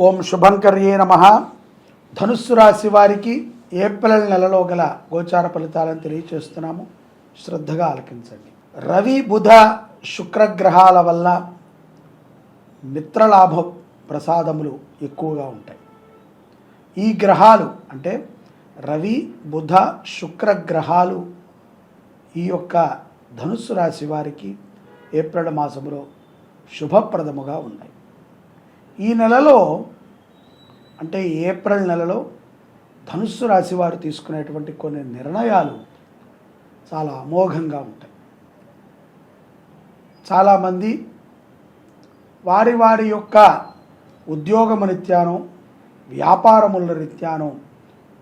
ఓం శుభంకర్యే నమ. ధనుస్సు రాశి వారికి ఏప్రిల్ నెలలో గల గోచార ఫలితాలను తెలియచేస్తున్నాము. శ్రద్ధగా ఆలకించండి. రవి బుధ శుక్రగ్రహాల వల్ల మిత్రలాభ ప్రసాదములు ఎక్కువగా ఉంటాయి. ఈ గ్రహాలు అంటే రవి బుధ శుక్ర గ్రహాలు ఈ యొక్క ధనుస్సు రాశి వారికి ఏప్రిల్ మాసములో శుభప్రదముగా ఉన్నాయి. ఈ నెలలో అంటే ఏప్రిల్ నెలలో ధనుస్సు రాశి వారు తీసుకునేటువంటి కొన్ని నిర్ణయాలు చాలా అమోఘంగా ఉంటాయి. చాలామంది వారి వారి యొక్క ఉద్యోగము నిత్యానం వ్యాపారముల రీత్యానో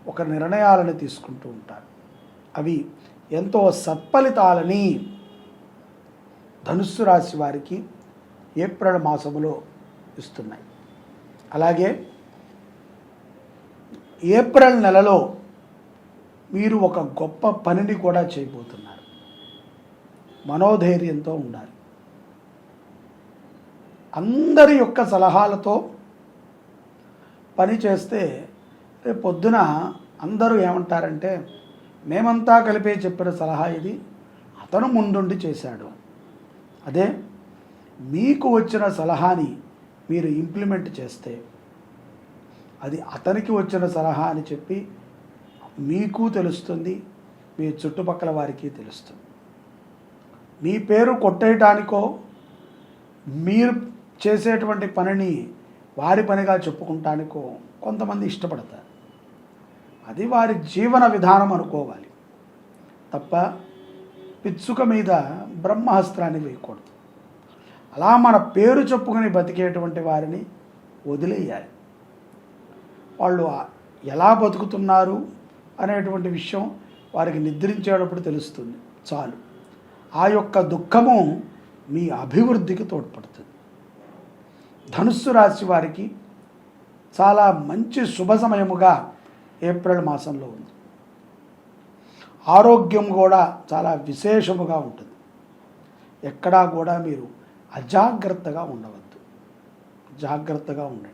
ఒక నిర్ణయాలను తీసుకుంటూ ఉంటారు. అవి ఎంతో సత్ఫలితాలని ధనుస్సు రాశి వారికి ఏప్రిల్ మాసములో ఇస్తున్నాయి. అలాగే ఏప్రిల్ నెలలో మీరు ఒక గొప్ప పనిని కూడా చేయబోతున్నారు. మనోధైర్యంతో ఉండాలి. అందరి యొక్క సలహాలతో పని చేస్తే రేపు పొద్దున అందరూ ఏమంటారంటే మేమంతా కలిపే చెప్పిన సలహా ఇది అతను ముందుండి చేశాడు. అదే మీకు వచ్చిన సలహాని మీరు ఇంప్లిమెంట్ చేస్తే అది అతనికి వచ్చిన సలహా అని చెప్పి మీకు తెలుస్తుంది మీ చుట్టుపక్కల వారికి తెలుస్తుంది. మీ పేరు కొట్టేయటానికో మీరు చేసేటువంటి పనిని వారి పనిగా చెప్పుకుంటానికో కొంతమంది ఇష్టపడతారు. అది వారి జీవన విధానం అనుకోవాలి. తప్ప పిచ్చుక మీద బ్రహ్మాస్త్రాన్ని వేయకూడదు. అలా మన పేరు చెప్పుకొని బతికేటువంటి వారిని వదిలేయాలి. వాళ్ళు ఎలా బతుకుతున్నారు అనేటువంటి విషయం వారికి నిద్రించేటప్పుడు తెలుస్తుంది. చాలు. ఆ యొక్క దుఃఖము మీ అభివృద్ధికి తోడ్పడుతుంది. ధనుస్సు రాశి వారికి చాలా మంచి శుభ సమయముగా ఏప్రిల్ మాసంలో ఉంది. ఆరోగ్యం కూడా చాలా విశేషముగా ఉంటుంది. ఎక్కడా కూడా మీరు అజాగ్రత్తగా ఉండవద్దు. జాగ్రత్తగా ఉండండి.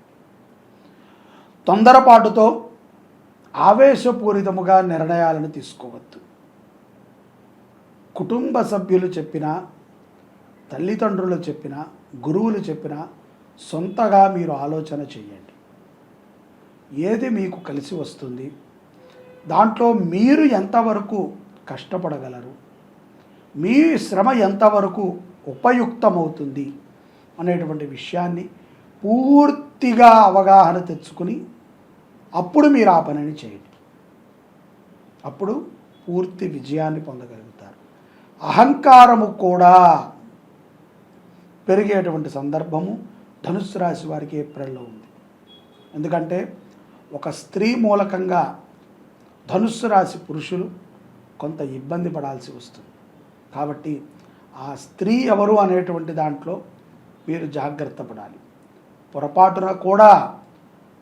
తొందరపాటుతో ఆవేశపూరితముగా నిర్ణయాలను తీసుకోవద్దు. కుటుంబ సభ్యులు చెప్పినా తల్లిదండ్రులు చెప్పినా గురువులు చెప్పినా సొంతగా మీరు ఆలోచన చేయండి. ఏది మీకు కలిసి వస్తుంది దాంట్లో మీరు ఎంతవరకు కష్టపడగలరు మీ శ్రమ ఎంతవరకు ఉపయుక్తమవుతుంది అనేటువంటి విషయాన్ని పూర్తిగా అవగాహన తెచ్చుకుని అప్పుడు మీరు ఆ పనిని చేయండి. అప్పుడు పూర్తి విజయాన్ని పొందగలుగుతారు. అహంకారము కూడా పెరిగేటువంటి సందర్భము ధనుస్సు రాశి వారికి ఏప్రిల్లో ఉంది. ఎందుకంటే ఒక స్త్రీ మూలకంగా ధనుస్సు రాశి పురుషులు కొంత ఇబ్బంది పడాల్సి వస్తుంది. కాబట్టి ఆ స్త్రీ ఎవరు అనేటువంటి దాంట్లో మీరు జాగ్రత్త పడాలి. పొరపాటున కూడా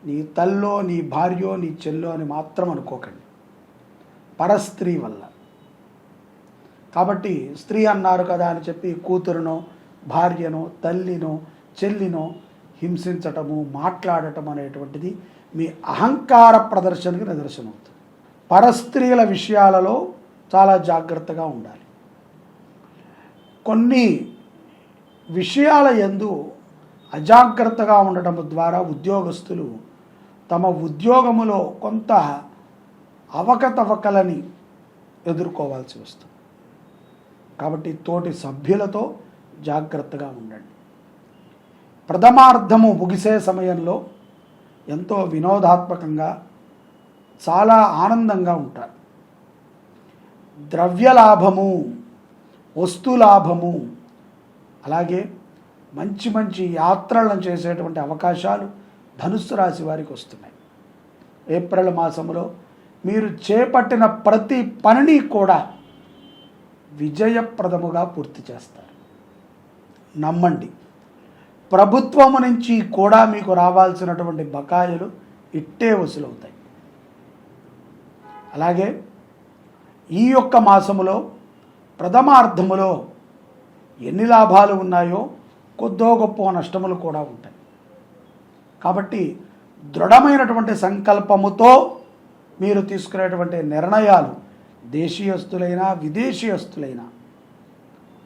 నీ తల్లో నీ భార్యో నీ చెల్లో అని మాత్రం అనుకోకండి. పరస్త్రీ వల్ల. కాబట్టి స్త్రీ అన్నారు కదా అని చెప్పి కూతురునో భార్యనో తల్లినో చెల్లినో హింసించటము మాట్లాడటం అనేటువంటిది మీ అహంకార ప్రదర్శనకి నిదర్శనం అవుతుంది పరస్త్రీల విషయాలలో చాలా జాగ్రత్తగా ఉండాలి. కొన్ని విషయాల ఎందు అజాగ్రత్తగా ఉండటం ద్వారా ఉద్యోగస్తులు తమ ఉద్యోగములో కొంత అవకతవకలని ఎదుర్కోవాల్సి వస్తుంది. కాబట్టి తోటి సభ్యులతో జాగ్రత్తగా ఉండండి. ప్రథమార్థము ముగిసే సమయంలో ఎంతో వినోదాత్మకంగా చాలా ఆనందంగా ఉంటారు. ద్రవ్యలాభము వస్తులాభము. అలాగే మంచి మంచి యాత్రలను చేసేటువంటి అవకాశాలు ధనుస్సు రాశి వారికి వస్తున్నాయి. ఏప్రిల్ మాసంలో మీరు చేపట్టిన ప్రతి పనిని కూడా విజయప్రదముగా పూర్తి చేస్తారు. నమ్మండి. ప్రభుత్వము నుంచి కూడా మీకు రావాల్సినటువంటి బకాయిలు ఇట్టే వసూలవుతాయి. అలాగే ఈ యొక్క మాసములో ప్రథమార్థములో ఎన్ని లాభాలు ఉన్నాయో కొద్దో గొప్ప నష్టములు కూడా ఉంటాయి. కాబట్టి దృఢమైనటువంటి సంకల్పముతో మీరు తీసుకునేటువంటి నిర్ణయాలు దేశీయస్తులైనా విదేశీయస్తులైనా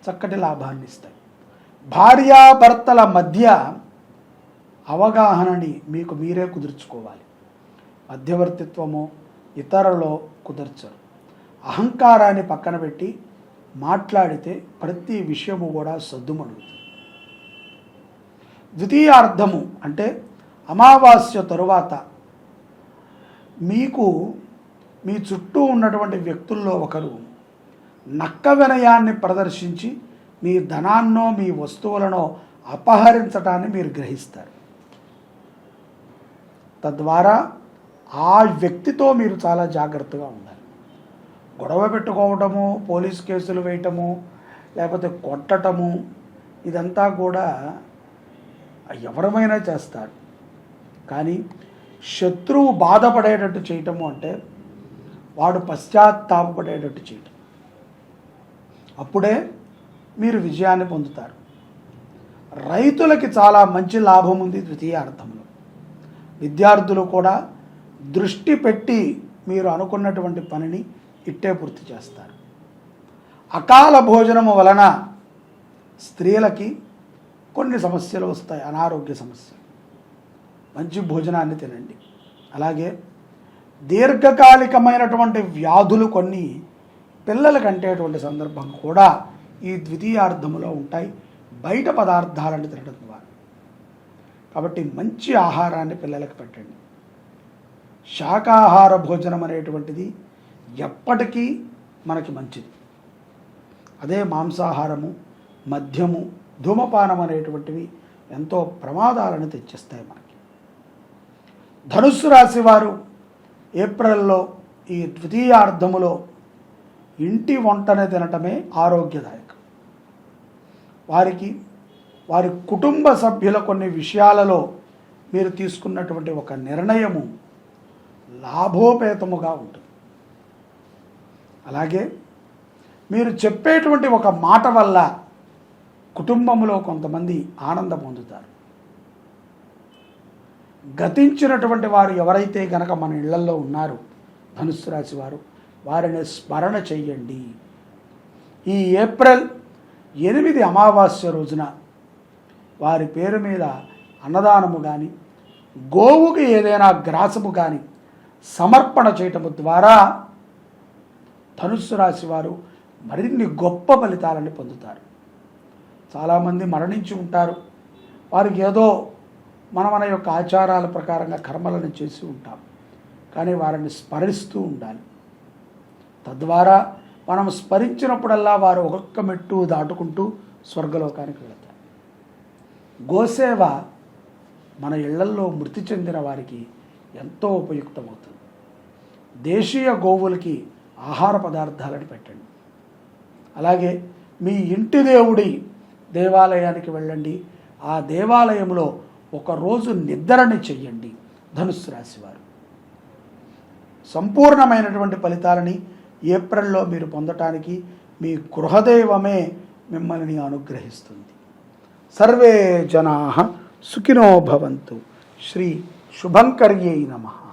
చక్కటి లాభాన్ని ఇస్తాయి. భార్యాభర్తల మధ్య అవగాహనని మీకు మీరే కుదుర్చుకోవాలి. మధ్యవర్తిత్వము ఇతరులో కుదర్చరు. అహంకారాన్ని పక్కన పెట్టి మాట్లాడితే ప్రతి విషయము కూడా సద్దుమణుగుతుంది. ద్వితీయార్థము అంటే అమావాస్య తరువాత మీకు మీ చుట్టూ ఉన్నటువంటి వ్యక్తుల్లో ఒకరు నక్క వినయాన్ని ప్రదర్శించి మీ ధనాన్నో మీ వస్తువులనో అపహరించటాన్ని మీరు గ్రహిస్తారు. తద్వారా ఆ వ్యక్తితో మీరు చాలా జాగ్రత్తగా ఉండాలి. గొడవ పెట్టుకోవటము పోలీస్ కేసులు వేయటము లేకపోతే కొట్టటము ఇదంతా కూడా ఎవరమైనా చేస్తారు. కానీ శత్రువు బాధపడేటట్టు చేయటము అంటే వాడు పశ్చాత్తాపడేటట్టు చేయటం. అప్పుడే మీరు విజయాన్ని పొందుతారు. రైతులకి చాలా మంచి లాభం ఉంది ద్వితీయ అర్థంలో. విద్యార్థులు కూడా దృష్టి పెట్టి మీరు అనుకున్నటువంటి పనిని ఇట్టే పూర్తి చేస్తారు. అకాల భోజనము వలన స్త్రీలకి కొన్ని సమస్యలు వస్తాయి. అనారోగ్య సమస్యలు. మంచి భోజనాన్ని తినండి. అలాగే దీర్ఘకాలికమైనటువంటి వ్యాధులు కొన్ని పిల్లలకు అంటేటువంటి సందర్భం కూడా ఈ ద్వితీయార్థములో ఉంటాయి. బయట పదార్థాలను తినడం ద్వారా. కాబట్టి మంచి ఆహారాన్ని పిల్లలకు పెట్టండి. శాకాహార భోజనం అనేటువంటిది ఎప్పటికీ మనకి మంచిది. అదే మాంసాహారము మద్యము ధూమపానం అనేటువంటివి ఎంతో ప్రమాదాలను తెచ్చిస్తాయి మనకి. ధనుస్సు రాశి వారు ఏప్రిల్లో ఈ ద్వితీయార్థములో ఇంటి వంటనే తినటమే ఆరోగ్యదాయకం. వారికి వారి కుటుంబ సభ్యుల కొన్ని విషయాలలో మీరు తీసుకున్నటువంటి ఒక నిర్ణయము లాభోపేతముగా ఉంటుంది. అలాగే మీరు చెప్పేటువంటి ఒక మాట వల్ల కుటుంబంలో కొంతమంది ఆనందం పొందుతారు. గతించినటువంటి వారు ఎవరైతే గనక మన ఇళ్ళలో ఉన్నారు ధనుస్సు రాశి వారు వారిని స్మరణ చెయ్యండి. ఈ ఏప్రిల్ ఎనిమిది అమావాస్య రోజున వారి పేరు మీద అన్నదానము కానీ గోవుకి ఏదైనా గ్రాసము కానీ సమర్పణ చేయటము ద్వారా ధనుస్సు రాశి వారు మరిన్ని గొప్ప ఫలితాలను పొందుతారు. చాలామంది మరణించి ఉంటారు. వారికి ఏదో మన మన యొక్క ఆచారాల ప్రకారంగా కర్మలను చేసి ఉంటాం. కానీ వారిని స్మరిస్తూ ఉండాలి. తద్వారా మనం స్మరించినప్పుడల్లా వారు ఒక్కొక్క మెట్టు దాటుకుంటూ స్వర్గలోకానికి వెళతారు. గోసేవ మన ఇళ్ళల్లో మృతి చెందిన వారికి ఎంతో ఉపయుక్తమవుతుంది. దేశీయ గోవులకి ఆహార పదార్థాలను పెట్టండి. అలాగే మీ ఇంటి దేవుడి దేవాలయానికి వెళ్ళండి. ఆ దేవాలయంలో ఒకరోజు నిద్రని చెయ్యండి ధనుస్సు రాశివారు సంపూర్ణమైనటువంటి ఫలితాలని ఏప్రిల్లో మీరు పొందటానికి మీ గృహదైవమే మిమ్మల్ని అనుగ్రహిస్తుంది. సర్వే జనా సుఖినో భవంతు. శ్రీ శుభంకర్యై నమః.